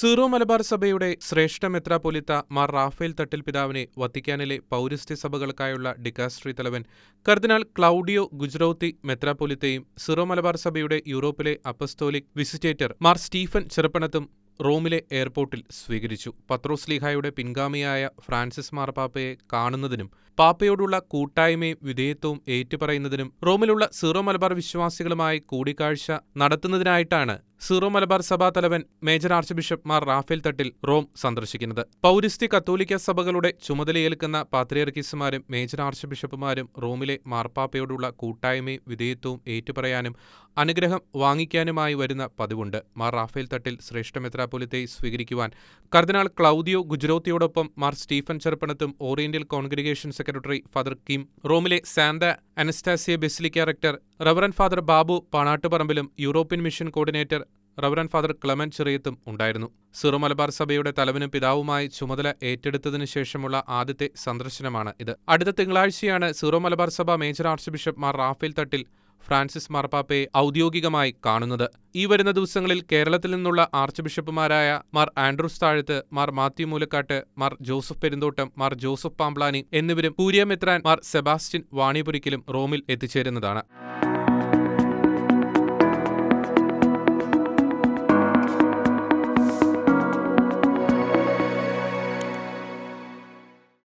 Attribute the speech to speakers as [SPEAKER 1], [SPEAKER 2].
[SPEAKER 1] Zero Malabar സഭയുടെ ശ്രേഷ്ഠ മെത്രാപൊലിത്ത മാർ റാഫേൽ തട്ടിൽപിതാവിനെ വത്തിക്കാനിലെ പൗരസ്ത്യ സഭകൾക്കായുള്ള ഡിക്കാസ്ട്രി തലവൻ കർദിനാൾ ക്ലൗഡിയോ ഗുജ്റൌത്തി മെത്രാപൊലിത്തയും സിറോ മലബാർ സഭയുടെ യൂറോപ്പിലെ അപ്പസ്തോലിക് വിസിറ്റേറ്റർ മാർ സ്റ്റീഫൻ ചെറുപ്പണത്തും റോമിലെ എയർപോർട്ടിൽ സ്വീകരിച്ചു. പത്രോസ് ലീഹായുടെ പിൻഗാമിയായ ഫ്രാൻസിസ് മാർപ്പാപ്പയെ കാണുന്നതിനും പാപ്പയോടുള്ള കൂട്ടായ്മയും വിധേയത്വവും ഏറ്റുപറയുന്നതിനും റോമിലുള്ള സീറോ മലബാർ വിശ്വാസികളുമായി കൂടിക്കാഴ്ച നടത്തുന്നതിനായിട്ടാണ് സീറോ മലബാർ സഭാ തലവൻ major archbishop Mar Raphael Thattil Rome സന്ദർശിക്കുന്നത്. പൗരസ്ത്യ കത്തോലിക്ക സഭകളുടെ ചുമതലയേൽക്കുന്ന പാത്രിയർക്കീസുമാരും മേജർ ആർച്ച് ബിഷപ്പുമാരും റോമിലെ മാർപ്പാപ്പയോടുള്ള കൂട്ടായ്മയും വിധേയത്വവും ഏറ്റുപറയാനും അനുഗ്രഹം വാങ്ങിക്കാനുമായി വരുന്ന പതിവുണ്ട്. മാർ റാഫേൽ തട്ടിൽ ശ്രേഷ്ഠ മെത്രാപ്പൊലിത്തെ സ്വീകരിക്കുവാൻ കർദിനാൾ ക്ലൗദിയോ ഗുജറോത്തിയോടൊപ്പം Mar Stephen ചെറുപ്പണത്തും oriental congregation secretary father Kim റോമിലെ Santa Anastasia basilica rector reverend father Babu പാണാട്ടുപറമ്പിലും European mission coordinator reverend father Clement ചെറിയത്തും ഉണ്ടായിരുന്നു. സിറോ മലബാർ സഭയുടെ തലവനും പിതാവുമായി ചുമതല ഏറ്റെടുത്തതിനു ശേഷമുള്ള ആദ്യത്തെ സന്ദർശനമാണ് ഇത്. അടുത്ത തിങ്കളാഴ്ചയാണ് സിറോ മലബാർ സഭ major archbishop Mar Raphael Thattil Francis മാർപ്പാപ്പയെ ഔദ്യോഗികമായി കാണുന്നത്. ഈ വരുന്ന ദിവസങ്ങളിൽ കേരളത്തിൽ നിന്നുള്ള arch ബിഷപ്പുമാരായ Mar Andrews Thazhath Mar Mathew Moolakkatt Mar Joseph Perumthottam Mar Joseph Pamplany എന്നിവരും പൂരിയമെത്രാൻ മാർ സെബാസ്റ്റ്യൻ വാണിപുരിക്കലും റോമിൽ എത്തിച്ചേരുന്നതാണ്.